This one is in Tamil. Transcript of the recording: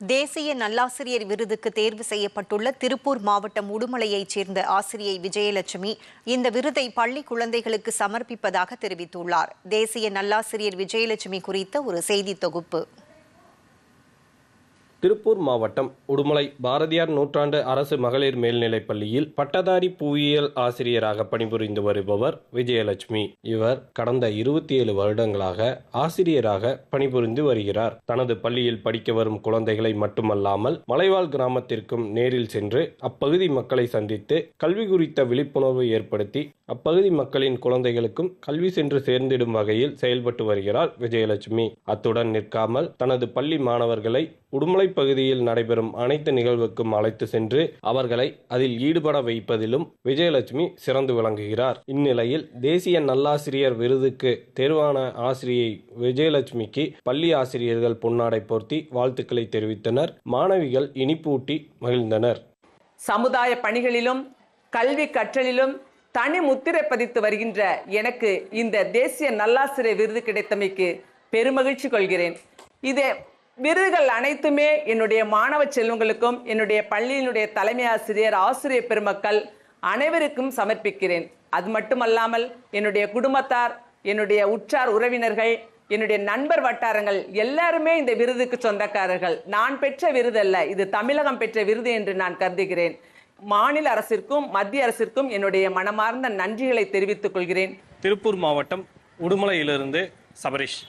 தேசிய நல்லாசிரியர் விருதுக்கு தேர்வு செய்யப்பட்டுள்ள திருப்பூர் மாவட்டம் உடுமலையைச் சேர்ந்த ஆசிரியை விஜயலட்சுமி இந்த விருதை பள்ளி குழந்தைகளுக்கு சமர்ப்பிப்பதாக தெரிவித்துள்ளார். தேசிய நல்லாசிரியர் விஜயலட்சுமி குறித்த ஒரு செய்தி தொகுப்பு. திருப்பூர் மாவட்டம் உடுமலை பாரதியார் நூற்றாண்டு அரசு மகளிர் மேல்நிலைப் பள்ளியில் பட்டதாரி புவியியல் ஆசிரியராக பணிபுரிந்து வருபவர் விஜயலட்சுமி. இவர் கடந்த இருபத்தி ஏழு வருடங்களாக ஆசிரியராக பணிபுரிந்து வருகிறார். தனது பள்ளியில் படிக்க வரும் குழந்தைகளை மட்டுமல்லாமல் மலைவாழ் கிராமத்திற்கும் நேரில் சென்று அப்பகுதி மக்களை சந்தித்து கல்வி குறித்த விழிப்புணர்வு ஏற்படுத்தி அப்பகுதி மக்களின் குழந்தைகளுக்கும் கல்வி சென்று சேர்ந்திடும் வகையில் செயல்பட்டு வருகிறார் விஜயலட்சுமி. அத்துடன் நிற்காமல் தனது பள்ளி மாணவர்களை உடுமலை பகுதியில் நடைபெறும் அனைத்து நிகழ்வுக்கும் அழைத்து சென்று அவர்களை அதில் ஈடுபட வைப்பதிலும் விஜயலட்சுமி சிறந்து விளங்குகிறார். இந்நிலையில் தேசிய நல்லாசிரியர் விருதுக்கு தேர்வான ஆசிரியை விஜயலட்சுமிக்கு பள்ளி ஆசிரியர்கள் பொன்னாடை போர்த்தி வாழ்த்துக்களை தெரிவித்தனர். மாணவிகள் இனிப்பூட்டி மகிழ்ந்தனர். சமுதாய பணிகளிலும் கல்வி கற்றலிலும் தனி முத்திரை பதித்து வருகின்ற எனக்கு இந்த தேசிய நல்லாசிரியர் விருது கிடைத்தமைக்கு பெருமகிழ்ச்சி கொள்கிறேன். இதே விருதுகள் அனைத்துமே என்னுடைய மாணவ செல்வங்களுக்கும் என்னுடைய பள்ளியினுடைய தலைமை ஆசிரியர் ஆசிரியர் பெருமக்கள் அனைவருக்கும் சமர்ப்பிக்கிறேன். அது மட்டுமல்லாமல் என்னுடைய குடும்பத்தார் என்னுடைய உற்றார் உறவினர்கள் என்னுடைய நண்பர் வட்டாரங்கள் எல்லாருமே இந்த விருதுக்கு சொந்தக்காரர்கள். நான் பெற்ற விருது அல்ல இது தமிழகம் பெற்ற விருது என்று நான் கருதுகிறேன். மாநில அரசிற்கும் மத்திய அரசிற்கும் என்னுடைய மனமார்ந்த நன்றிகளை தெரிவித்துக் கொள்கிறேன். திருப்பூர் மாவட்டம் உடுமலையிலிருந்து சபரீஷ்.